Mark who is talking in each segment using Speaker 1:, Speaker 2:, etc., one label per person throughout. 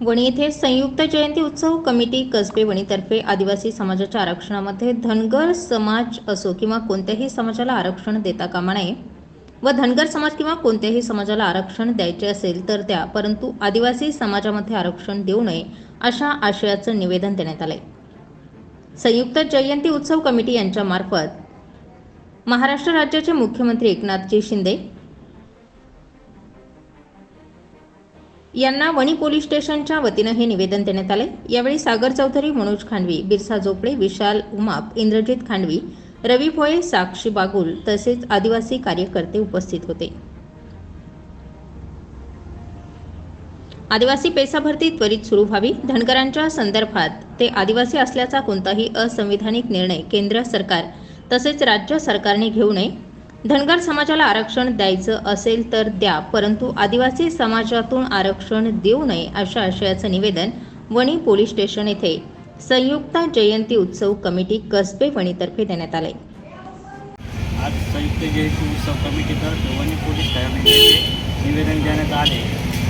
Speaker 1: वणी येथे संयुक्त जयंती उत्सव कमिटी कसबे वणीतर्फे आदिवासी समाजाच्या आरक्षणामध्ये धनगर समाज असो किंवा कोणत्याही समाजाला आरक्षण देता कामा नये व धनगर समाज किंवा कोणत्याही समाजाला आरक्षण द्यायचे असेल तर द्या परंतु आदिवासी समाजामध्ये आरक्षण देऊ नये अशा आशयाचं निवेदन देण्यात आलंय. संयुक्त जयंती उत्सव कमिटी यांच्यामार्फत महाराष्ट्र राज्याचे मुख्यमंत्री एकनाथजी शिंदे यांना वणी पोलीस स्टेशनच्या वतीनं हे निवेदन देण्यात आले यावेळी सागर चौधरी मनोज खांडवी बिरसा झोपडे विशाल उमाप इंद्रजित खांडवी रवी भोये साक्षी बागुल तसेच आदिवासी कार्यकर्ते उपस्थित होते. आदिवासी पेसा भरती त्वरित सुरू व्हावी. धनगरांच्या संदर्भात ते आदिवासी असल्याचा कोणताही असंविधानिक निर्णय केंद्र सरकार तसेच राज्य सरकारने घेऊ नये. धनगर समाजाला आरक्षण द्यायचं असेल तर द्या परंतु आदिवासी समाजातून आरक्षण देऊ नये अशा आशयाचं निवेदन वणी पोलीस स्टेशन येथे. संयुक्त जयंती उत्सव कमिटी कसबे वणीतर्फे देण्यात आले.
Speaker 2: आज संयुक्त जयंती उत्सव कमिटीतर्फे वणी पोलीस ठाण्यामध्ये निवेदन देण्यात आले.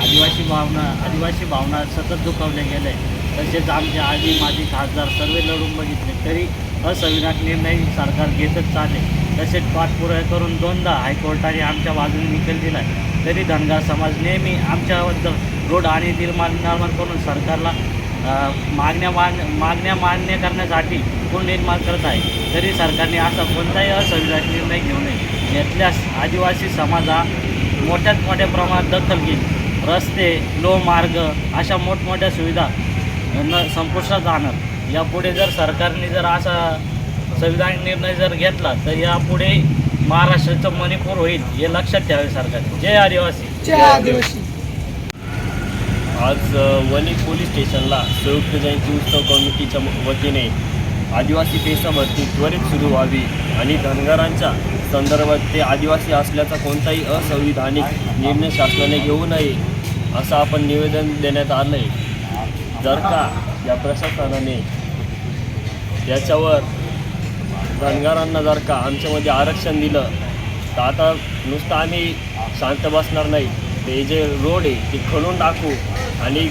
Speaker 2: आदिवासी भावना आदिवासी भावना सतत दुखावल्या गेल्या. तसेच आमचे आजी माजी खासदार सर्व लढून बघितले तरी असंविधान निर्णय सरकार घेतच चालेल. तसेच पाठपुरावे करून दोनदा हायकोर्टाने आमच्या बाजूने निकाल दिला तरी धनगर समाज नेहमी आमच्याबद्दल रोड आणि निर्माण निर्माण करून सरकारला मागण्या मान मागण्या मान्य करण्यासाठी कोण निर्माण करत आहे. तरी सरकारने असा कोणताही असंविधानिक निर्णय घेऊ नये. घेतल्यास आदिवासी समाज हा मोठ्यात मोठ्या प्रमाणात दखल घेईल. रस्ते लोहमार्ग अशा मोठमोठ्या सुविधा न संपुष्टात जाणार यापुढे जर सरकारने जर असा संविधानिक निर्णय जर घेतला तर यापुढे महाराष्ट्राचं मणिपूर होईल हे लक्षात ठेवावे सरकार. जय आदिवासी.
Speaker 3: जय आदिवासी.
Speaker 4: आज वणी पोलीस स्टेशनला संयुक्त जयंती उत्सव कमिटीच्या वतीने आदिवासी पेसा भरती त्वरित सुरू व्हावी आणि धनगरांच्या संदर्भात ते आदिवासी असल्याचा कोणताही असंविधानिक निर्णय शासनाने घेऊ नये असं आपण निवेदन देण्यात आलं आहे जर का या प्रशासनाने याच्यावर धनगरांना जर का आमच्यामध्ये आरक्षण दिलं तर आता नुसतं आम्ही शांत बसणार नाही. ते जे रोड आहे ते खणून टाकू आणि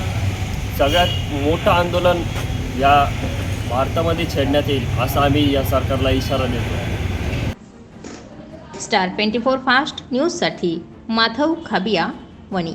Speaker 4: सगळ्यात मोठं आंदोलन या भारतामध्ये छेडण्यात येईल असा आम्ही या सरकारला इशारा देतो.
Speaker 1: स्टार ट्वेंटी फोर फास्ट न्यूजसाठी माधव खाबिया वणी.